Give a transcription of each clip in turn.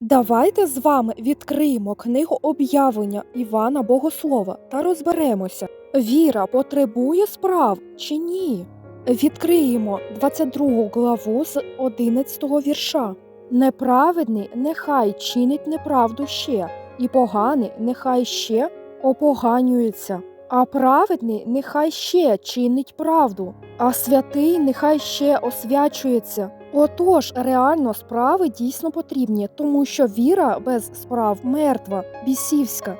Давайте з вами відкриємо книгу об'явлення Івана Богослова та розберемося, віра потребує справ чи ні. Відкриємо 22 главу з 11 вірша. Неправедний нехай чинить неправду ще, і поганий нехай ще опоганюється, а праведний нехай ще чинить правду, а святий нехай ще освячується. Отож, реально справи дійсно потрібні, тому що віра без справ мертва, бісівська.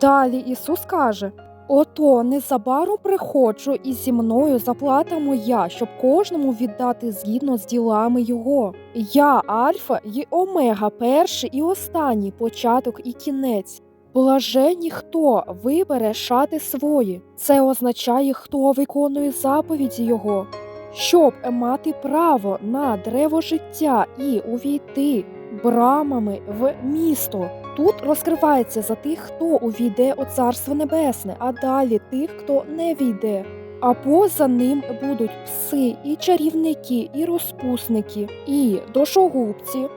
Далі Ісус каже: Ото незабаром приходжу, і зі мною заплата моя, щоб кожному віддати згідно з ділами Його. Я Альфа і Омега, перший і останній, початок і кінець. Блаженні, хто вибере шати свої. Це означає, хто виконує заповіді Його, щоб мати право на древо життя і увійти брамами в місто. Тут розкривається за тих, хто увійде у Царство Небесне, а далі тих, хто не війде. А поза ним будуть пси, і чарівники, і розпусники, і дошогубці,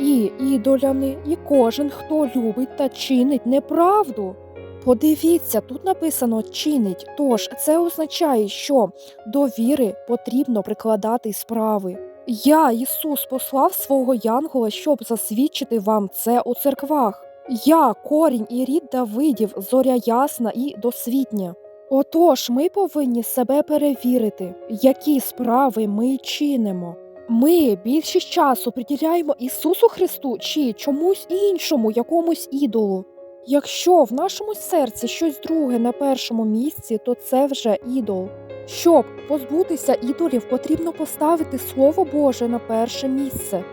і ідоляни, і кожен, хто любить та чинить неправду. Подивіться, тут написано чинить, тож це означає, що до віри потрібно прикладати справи. Я, Ісус, послав свого Янгола, щоб засвідчити вам це у церквах. Я корінь і рід Давидів, зоря ясна і досвітня. Отож, ми повинні себе перевірити, які справи ми чинимо. Ми більшість часу приділяємо Ісусу Христу чи чомусь іншому, якомусь ідолу. Якщо в нашому серці щось друге на першому місці, то це вже ідол. Щоб позбутися ідолів, потрібно поставити Слово Боже на перше місце.